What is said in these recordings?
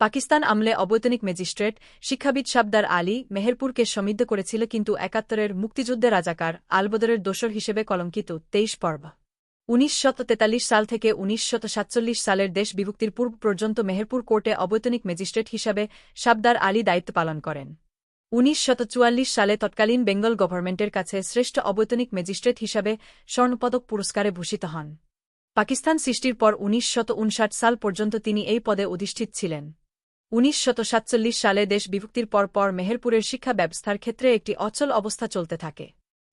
পাকিস্তান আমলে অবৈতনিক ম্যাজিস্ট্রেট শিক্ষাবিদ সাবদার আলী মেহেরপুরকে সমৃদ্ধ করেছিল কিন্তু একাত্তরের মুক্তিযুদ্ধে রাজাকার আলবদরের দোসর হিসেবে কলঙ্কিত তেইশ পর্ব। উনিশ সাল থেকে উনিশ সালের দেশ বিভক্তির পূর্ব পর্যন্ত মেহেরপুর কোর্টে অবৈতনিক ম্যাজিস্ট্রেট হিসাবে সাবদার আলী দায়িত্ব পালন করেন। উনিশ সালে তৎকালীন বেঙ্গল গভর্নমেন্টের কাছে শ্রেষ্ঠ অবৈতনিক ম্যাজিস্ট্রেট হিসাবে স্বর্ণপদক পুরস্কারে ভূষিত হন। পাকিস্তান সৃষ্টির পর উনিশ সাল পর্যন্ত তিনি এই পদে অধিষ্ঠিত ছিলেন। উনিশ সালে দেশ বিভক্তির পর পর মেহেরপুরের শিক্ষা ব্যবস্থার ক্ষেত্রে একটি অচল অবস্থা চলতে থাকে।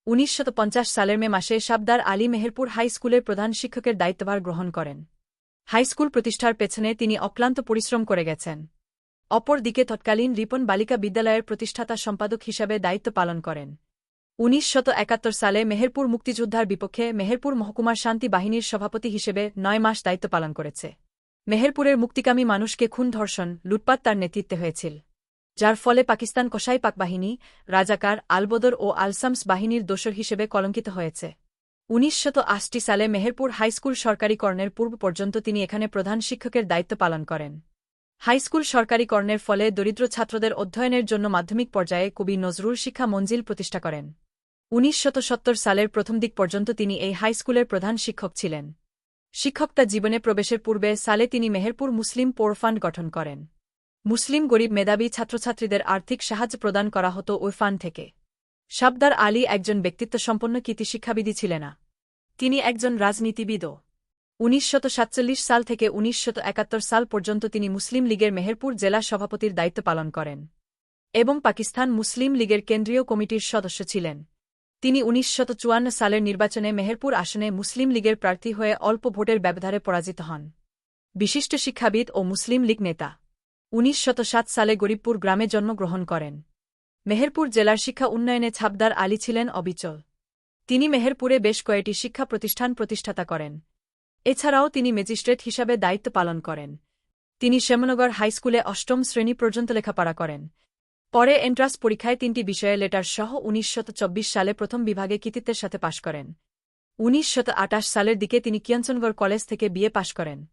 উনিশ সালের মে মাসে সাবদার আলী মেহেরপুর হাই স্কুলের প্রধান শিক্ষকের দায়িত্বভার গ্রহণ করেন। হাইস্কুল প্রতিষ্ঠার পেছনে তিনি অক্লান্ত পরিশ্রম করে গেছেন। অপরদিকে তৎকালীন রিপন বালিকা বিদ্যালয়ের প্রতিষ্ঠাতা সম্পাদক হিসাবে দায়িত্ব পালন করেন। উনিশ সালে মেহেরপুর মুক্তিযোদ্ধার বিপক্ষে মেহেরপুর মহকুমার শান্তি বাহিনীর সভাপতি হিসেবে নয় মাস দায়িত্ব পালন করেছে। মেহেরপুরের মুক্তিকামী মানুষকে খুন ধর্ষণ লুটপাট তার নেতৃত্বে হয়েছিল, যার ফলে পাকিস্তান কসাই পাক বাহিনী, রাজাকার আলবদর ও আলসামস বাহিনীর দোসর হিসেবে কলঙ্কিত হয়েছে। উনিশ সালে মেহেরপুর হাইস্কুল সরকারিকরণের পূর্ব পর্যন্ত তিনি এখানে প্রধান শিক্ষকের দায়িত্ব পালন করেন। হাইস্কুল সরকারিকরণের ফলে দরিদ্র ছাত্রদের অধ্যয়নের জন্য মাধ্যমিক পর্যায়ে কবি নজরুল শিক্ষা মঞ্জিল প্রতিষ্ঠা করেন। উনিশ সালের প্রথম দিক পর্যন্ত তিনি এই হাইস্কুলের প্রধান শিক্ষক ছিলেন। শিক্ষকতা জীবনে প্রবেশের পূর্বে সালে তিনি মেহেরপুর মুসলিম পোর ফান্ড গঠন করেন। মুসলিম গরিব মেধাবী ছাত্রছাত্রীদের আর্থিক সাহায্য প্রদান করা হতো ওই ফান্ড থেকে। সাবদার আলী একজন ব্যক্তিত্বসম্পন্ন কীতি শিক্ষাবিদী ছিলেন না। তিনি একজন রাজনীতিবিদও। সাতচল্লিশ সাল থেকে উনিশশো একাত্তর সাল পর্যন্ত তিনি মুসলিম লীগের মেহেরপুর জেলা সভাপতির দায়িত্ব পালন করেন। এবং পাকিস্তান মুসলিম লীগের কেন্দ্রীয় কমিটির সদস্য ছিলেন। তিনি উনিশ সালের নির্বাচনে মেহেরপুর আসনে মুসলিম লীগের প্রার্থী হয়ে অল্প ভোটের ব্যবধারে পরাজিত হন। বিশিষ্ট শিক্ষাবিদ ও মুসলিম লীগ নেতা। উনিশ সালে গরিবপুর গ্রামে জন্মগ্রহণ করেন। মেহেরপুর জেলার শিক্ষা উন্নয়নে ছাবদার আলী ছিলেন অবিচল। তিনি মেহেরপুরে বেশ কয়েকটি শিক্ষা প্রতিষ্ঠান প্রতিষ্ঠাতা করেন। এছাড়াও তিনি ম্যাজিস্ট্রেট হিসাবে দায়িত্ব পালন করেন। তিনি শ্যামনগর হাইস্কুলে অষ্টম শ্রেণি পর্যন্ত লেখাপড়া করেন। পরে এন্ট্রান্স পরীক্ষায় তিনটি বিষয়ে লেটার সহ উনিশ সালে প্রথম বিভাগে কৃতিত্বের সাথে পাশ করেন। উনিশ সালের দিকে তিনি কিয়ঞ্চনগড় কলেজ থেকে বিয়ে পাশ করেন।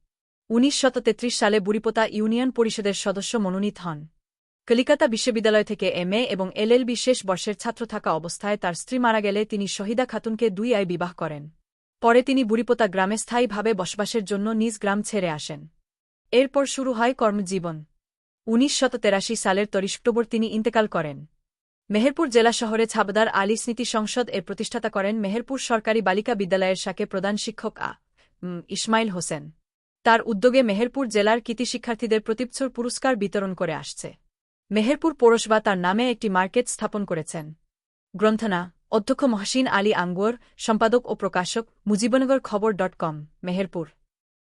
উনিশ সালে বুড়িপোতা ইউনিয়ন পরিষদের সদস্য মনোনীত হন। কলিকাতা বিশ্ববিদ্যালয় থেকে এমএ এবং এলএলবি শেষ বর্ষের ছাত্র থাকা অবস্থায় তার স্ত্রী মারা গেলে তিনি শহীদা খাতুনকে দুই আয় বিবাহ করেন। পরে তিনি বুড়িপোতা গ্রামে স্থায়ীভাবে বসবাসের জন্য নিজ গ্রাম ছেড়ে আসেন। এরপর শুরু হয় কর্মজীবন। উনিশ সালের তরিষ্টবর তিনি ইন্তেকাল করেন। মেহেরপুর জেলা শহরে ছাবদার আলী স্মৃতি সংসদ এর প্রতিষ্ঠাতা করেন মেহেরপুর সরকারি বালিকা বিদ্যালয়ের সাকে প্রধান শিক্ষক আ ইসমাইল হোসেন। তার উদ্যোগে মেহেরপুর জেলার কৃতি শিক্ষার্থীদের প্রতিবছর পুরস্কার বিতরণ করে আসছে। মেহেরপুর পৌরসভা তার নামে একটি মার্কেট স্থাপন করেছেন। গ্রন্থনা, অধ্যক্ষ মহসিন আলী আঙ্গুর, সম্পাদক ও প্রকাশক, মুজিবনগর খবর ডট কম, মেহেরপুর।